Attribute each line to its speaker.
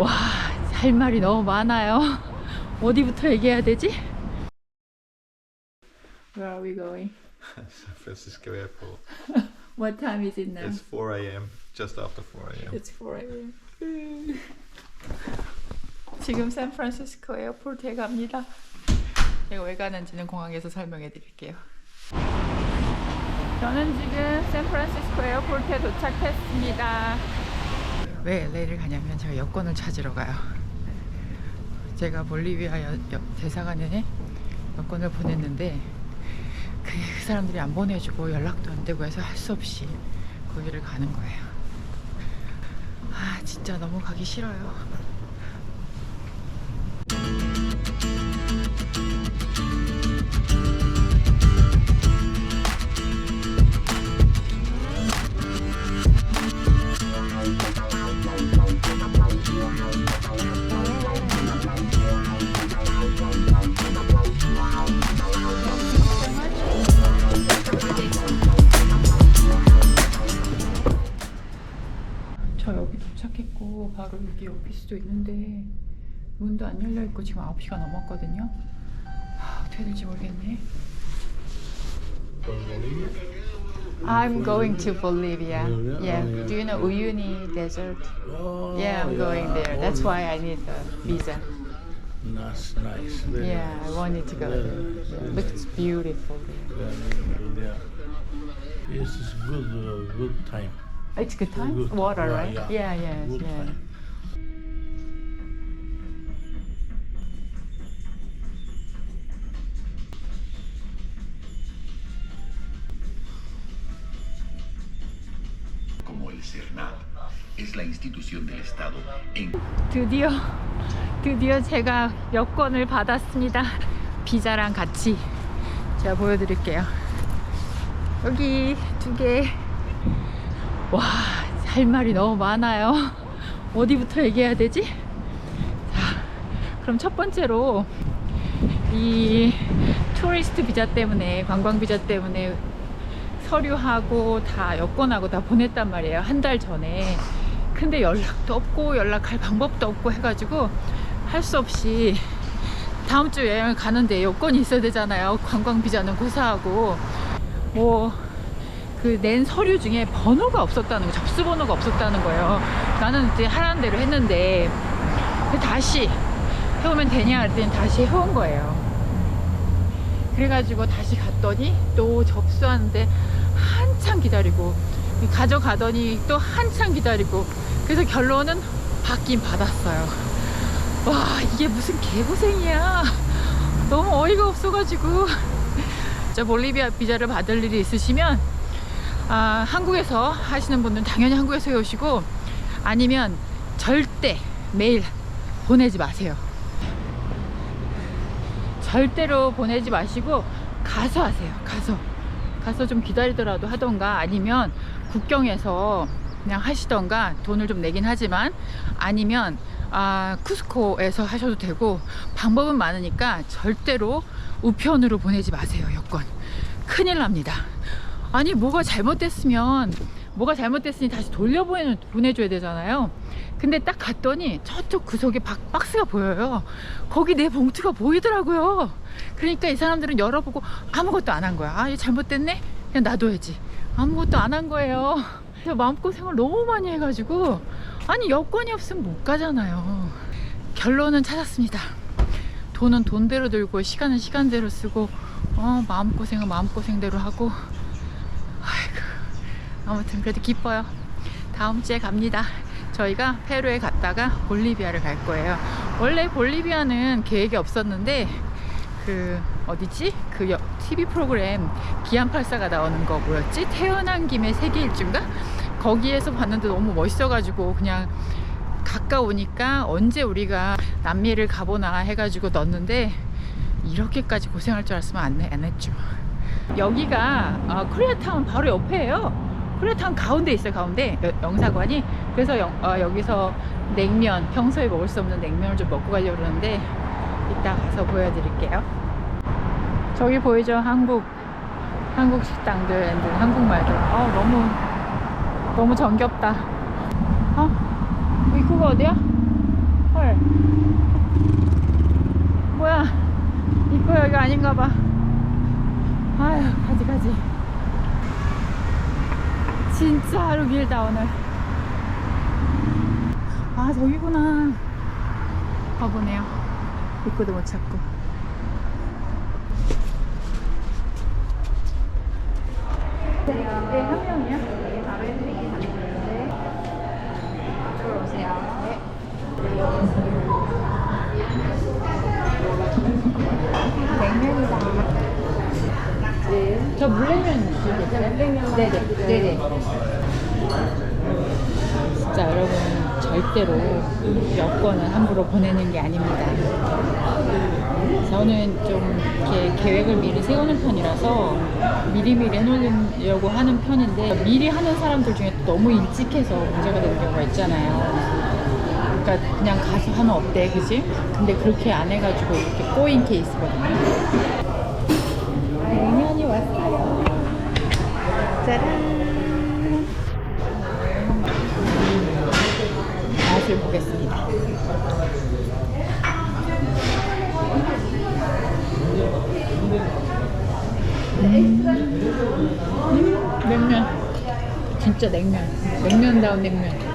Speaker 1: 와, 할 말이 너무 많아요. 어디부터 얘기해야 되지? Where are we going?
Speaker 2: San Francisco Airport.
Speaker 1: What time is it now?
Speaker 2: It's 4 a.m. Just after 4 a.m.
Speaker 1: It's 4 a.m. 지금 샌프란시스코 에어포트에 갑니다. 제가 왜 가는지는 공항에서 설명해 드릴게요. 저는 지금 샌프란시스코 에어포트에 도착했습니다. 왜 LA를 가냐면 제가 여권을 찾으러 가요. 제가 볼리비아 여, 여, 대사관에 여권을 보냈는데 그 사람들이 안 보내주고 연락도 안 되고 해서 할 수 없이 거기를 가는 거예요. 아 진짜 너무 가기 싫어요. 바로 여기 오피스도 있는데 문도 안 열려 있고 지금 9시가 넘었거든요. 아, 어떻게 될지 모르겠네. I'm going to Bolivia.
Speaker 3: Bolivia?
Speaker 1: Yeah.
Speaker 3: Oh, yeah.
Speaker 1: Do you know Uyuni Desert?
Speaker 3: Oh,
Speaker 1: Yeah, I'm going there. That's why I need a visa.
Speaker 3: Nice, nice. Very
Speaker 1: Yeah, I
Speaker 3: nice.
Speaker 1: wanted to go
Speaker 3: Very
Speaker 1: there.
Speaker 3: nice,
Speaker 1: Yeah,
Speaker 3: very
Speaker 1: looks
Speaker 3: nice.
Speaker 1: beautiful there.
Speaker 3: Very good, yeah. Yes, it's good, uh, good time.
Speaker 1: It's good time.
Speaker 3: Good.
Speaker 1: Water,
Speaker 3: Yeah,
Speaker 1: right?
Speaker 3: yeah.
Speaker 1: Yeah, yes,
Speaker 3: Good
Speaker 4: La institución del Estado en
Speaker 1: 드디어 드디어 제가 여권을 받았습니다. 비자랑 같이 제가 보여드릴게요. 여기 두 개. 와, 할 말이 너무 많아요. 어디부터 얘기해야 되지? 자, 그럼 첫 번째로 이 투리스트 비자 때문에 관광 비자 때문에 서류하고 다 여권하고 다 보냈단 말이에요. 한 달 전에. 근데 연락도 없고 연락할 방법도 없고 해가지고 할 수 없이 다음 주 여행을 가는데 여권이 있어야 되잖아요. 관광 비자는 고사하고 뭐 그 낸 서류 중에 번호가 없었다는 거, 접수 번호가 없었다는 거예요. 나는 이제 하라는 대로 했는데 그 다시 해오면 되냐 그랬더니 다시 해온 거예요. 그래가지고 다시 갔더니 또 접수하는데 한참 기다리고 가져가더니 또 한참 기다리고 그래서 결론은 받긴 받았어요. 와 이게 무슨 개고생이야. 너무 어이가 없어가지고 저 볼리비아 비자를 받을 일이 있으시면 아, 한국에서 하시는 분들은 당연히 한국에서 해오시고 아니면 절대 메일 보내지 마세요. 절대로 보내지 마시고 가서 하세요. 가서 가서 좀 기다리더라도 하던가 아니면 국경에서 그냥 하시던가 돈을 좀 내긴 하지만 아니면 아 쿠스코에서 하셔도 되고 방법은 많으니까 절대로 우편으로 보내지 마세요 여권. 큰일 납니다. 아니 뭐가 잘못됐으면 뭐가 잘못됐으니 다시 돌려 보내, 보내줘야 되잖아요. 근데 딱 갔더니 저쪽 구석에 박, 박스가 보여요. 거기 내 봉투가 보이더라고요 그러니까 이 사람들은 열어보고 아무것도 안 한 거야. 아 이거 잘못됐네? 그냥 놔둬야지. 아무것도 안 한 거예요. 마음고생을 너무 많이 해가지고 아니 여권이 없으면 못 가잖아요. 결론은 찾았습니다. 돈은 돈대로 들고 시간은 시간대로 쓰고 어, 마음고생은 마음고생대로 하고. 아이고 아무튼 그래도 기뻐요. 다음 주에 갑니다. 저희가 페루에 갔다가 볼리비아를 갈 거예요. 원래 볼리비아는 계획이 없었는데 그 어디지? 그 여- TV 프로그램 기안84가 나오는 거 뭐였지? 태어난 김에 세계 일주인가? 거기에서 봤는데 너무 멋있어가지고 그냥 가까우니까 언제 우리가 남미를 가보나 해가지고 넣었는데 이렇게까지 고생할 줄 알았으면 안, 해- 안 했죠. 여기가 어, 코리아타운 바로 옆에예요. 코리아타운 가운데 있어요. 가운데 여- 영사관이. 그래서 영- 어, 여기서 냉면 평소에 먹을 수 없는 냉면을 좀 먹고 가려고 그러는데 이따 가서 보여드릴게요. 저기 보이죠? 한국, 한국 식당들, 앤들, 한국말들. 아, 어, 너무, 너무 정겹다. 어? 입구가 어디야? 헐. 뭐야. 입구 여기 아닌가 봐. 아휴, 가지, 가지. 진짜 하루 길다, 오늘. 아, 저기구나. 가보네요. 입구도 못 찾고. 네, 한 명이요? 바로 해드릴게요. 네. 이쪽으로 오세요. 네. 냉면이다. 저 물냉면 주세요. 물냉면. 네네. 네네. 진짜 여러분 절대로 여권은 함부로 보내는 게 아닙니다. 저는 좀 이렇게 계획을 미리 세우는 편이라서 미리미리 해놓으려고 하는 편인데 미리 하는 사람들 중에 또 너무 일찍 해서 문제가 되는 경우가 있잖아요. 그러니까 그냥 가서 하면 어때, 그지? 근데 그렇게 안 해가지고 이렇게 꼬인 케이스거든요. 냉면이 왔어요. 짜란. 맛을 보겠습니다. 음, 냉면. 진짜 냉면. 냉면다운 냉면.